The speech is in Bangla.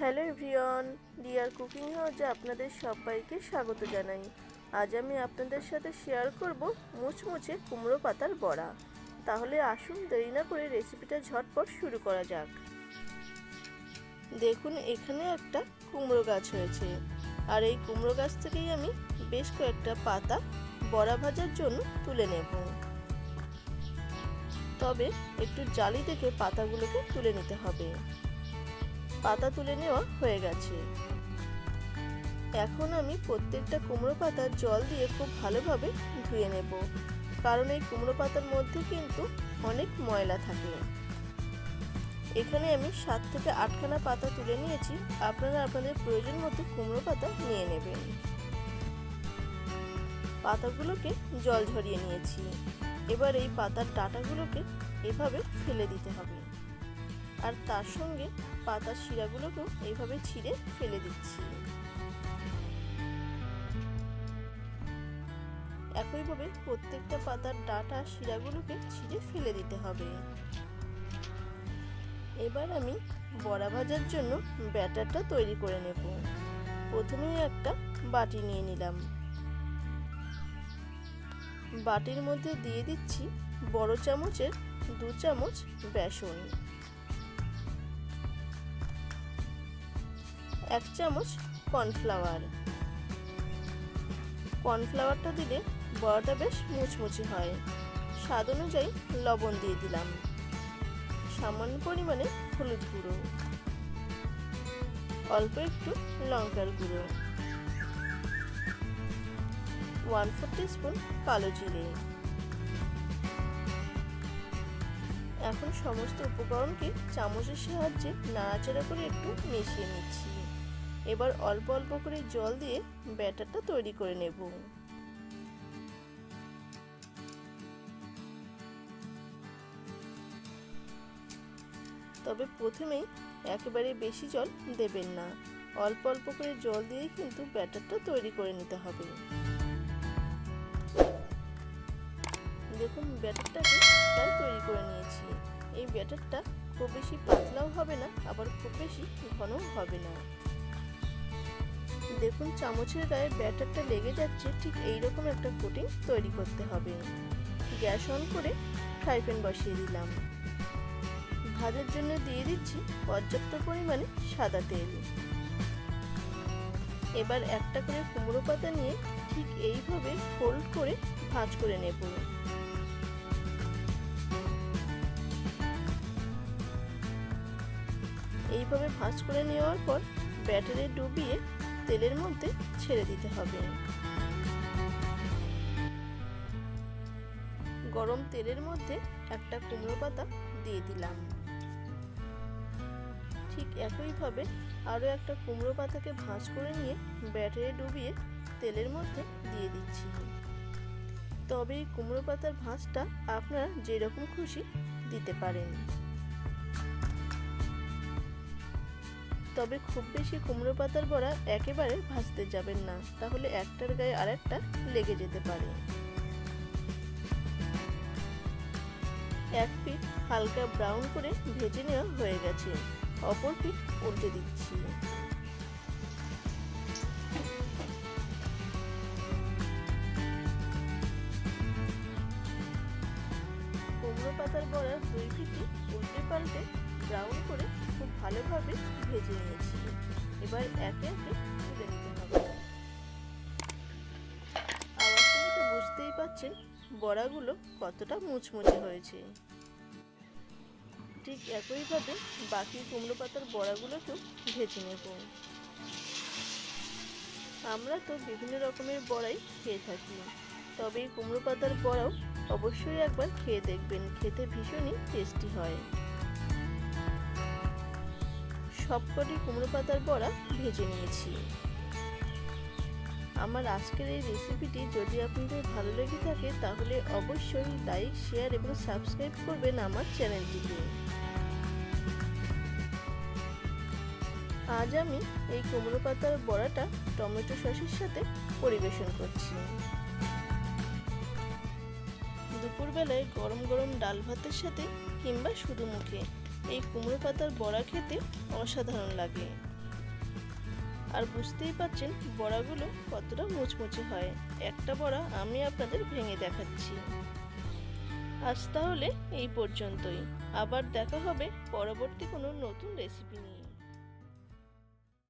হ্যালো এভরিওয়ান, ডিয়ার কুকিং হাউজে আপনাদের সবাইকে স্বাগত জানাই। আজ আমি আপনাদের সাথে শেয়ার করব মুচমুচে কুমড়ো পাতার বড়া। তাহলে আসুন দেরি না করে রেসিপিটা ঝটপট শুরু করা যাক। দেখুন, এখানে একটা কুমড়ো গাছ হয়েছে। আর এই কুমড়ো গাছ থেকেই আমি বেশ কয়েকটা পাতা বড়া ভাজার জন্য তুলে নেব। তবে একটু জালি থেকে পাতাগুলোকে তুলে নিতে হবে। পাতা তুলে নেওয়া হয়ে গেছে। এখন আমি প্রত্যেকটা কুমড়ো পাতা জল দিয়ে খুব ভালোভাবে ধুয়ে নেব। কারণ এই কুমড়ো পাতার মধ্যে কিন্তু অনেক ময়লা থাকে। এখানে আমি সাত থেকে আটখানা পাতা তুলে নিয়েছি। আপনারা আপনাদের প্রয়োজন মতো কুমড়ো পাতা নিয়ে নেবেন। পাতাগুলোকে জল ঝরিয়ে নিয়েছি। এবার এই পাতার ডাটাগুলোকে এভাবে ফেলে দিতে হবে। আর তার সঙ্গে পাতার শিরাগুলোকেও এইভাবে ছিঁড়ে ফেলে দিচ্ছি। একইভাবে প্রত্যেকটা পাতার ডাটা শিরাগুলোকে ছিঁড়ে ফেলে দিতে হবে। এবার আমি বড়া ভাজার জন্য ব্যাটারটা তৈরি করে নেব। প্রথমে একটা বাটি নিয়ে নিলাম। বাটির মধ্যে দিয়ে দিচ্ছি বড় চামচের দু চামচ বেসন। এক চামচ কর্নফ্লাওয়ার। কর্নফ্লাওয়ারটা দিলে বড়াটা বেশ মুচমুচে হয়। স্বাদ অনুযায়ী লবণ দিয়ে দিলাম। সামান্য পরিমাণে হলুদ গুঁড়ো। অল্প একটু লঙ্কার গুঁড়ো। ওয়ান ফোর স্পুন কালো জিরে। এখন সমস্ত উপকরণকে চামচের সাহায্যে নাড়াচাড়া করে একটু মিশিয়ে নিচ্ছি। এবার অল্প অল্প করে জল দিয়ে ব্যাটারটা তৈরি করে নেব। তবে প্রথমেই একেবারে বেশি জল দেবেন না। অল্প অল্প করে জল দিয়ে কিন্তু ব্যাটারটা তৈরি করে নিতে হবে। দেখুন, ব্যাটারটাকে প্রায় তৈরি করে নিয়েছি। এই ব্যাটারটা খুব বেশি পাতলাও হবে না, আবার খুব বেশি ঘনও হবে না। দেখুন, চামচের গায়ে ব্যাটারটা লেগে যাচ্ছে, ঠিক এই রকম একটা কোটিং তৈরি করতে হবে। গ্যাস অন করে ফ্রাই প্যান বসিয়ে দিলাম। ভাজার জন্য দিয়ে দিচ্ছি পর্যাপ্ত পরিমাণে সাদা তেল। এবার একটা করে কুমড়ো পাতা নিয়ে ঠিক এইভাবে ফোল্ড করে ভাঁজ করে নেব। এইভাবে ভাঁজ করে নেওয়ার পর ব্যাটারে ডুবিয়ে তেলের মধ্যে ছেড়ে দিতে হবে। গরম তেলের মধ্যে একটা কুমড়ো পাতা দিয়ে দিলাম। ঠিক একইভাবে আরও একটা কুমড়ো পাতাকে ভাঁজ করে নিয়ে ব্যাটারে ডুবিয়ে তেলের মধ্যে দিয়ে দিচ্ছি। তবে এই কুমড়ো পাতার ভাঁজটা আপনারা যেরকম খুশি দিতে পারেন। তবে খুব বেশি কুমড়ো পাতার বড়া একেবারে ভাজতে যাবেন না, তাহলে একটার গায়ে আর একটা লেগে যেতে পারে। এক পিঠ হালকা ব্রাউন করে ভেজে নেওয়া হয়ে গেছে, অপর পিঠ উল্টে দিচ্ছি। কুমড়ো পাতার বড়া দুই পিঠই উল্টে পাল্টে ব্রাউন করে খুব ভালোভাবে ভেজে নিয়েছি। এবার একে একে তুলে নিতে হবে। বুঝতেই পাচ্ছেন বড়াগুলো কতটা মুচমুচে হয়েছে। ঠিক একইভাবে বাকি কুমড়ো পাতার বড়াগুলোকেও ভেজে নেব। আমরা তো বিভিন্ন রকমের বড়াই খেয়ে থাকি, তবে এই কুমড়ো পাতার বড়াও অবশ্যই একবার খেয়ে দেখবেন, খেতে ভীষণই টেস্টি হয়। সবকটি কুমড়ো পাতার বড়া ভেজে নিয়েছি। আমার আজকের এই রেসিপিটি যদি আপনাদের ভালো লেগে থাকে, তাহলে অবশ্যই লাইক শেয়ার এবং সাবস্ক্রাইব করবেন আমার চ্যানেলটিকে আজ আমি এই কুমড়ো পাতার বড়াটা টমেটো সসের সাথে পরিবেশন করছি। দুপুরবেলায় গরম গরম ডাল ভাতের সাথে কিংবা শুধু মুখে এই কুমড়ো পাতার বড়া খেতে অসাধারণ লাগে। আর বুঝতেই পারছেন বড়াগুলো কতটা মুচমুচে হয়। একটা বড়া আমি আপনাদের ভেঙে দেখাচ্ছি। আজ তাহলে এই পর্যন্তই। আবার দেখা হবে পরবর্তী কোনো নতুন রেসিপি নিয়ে।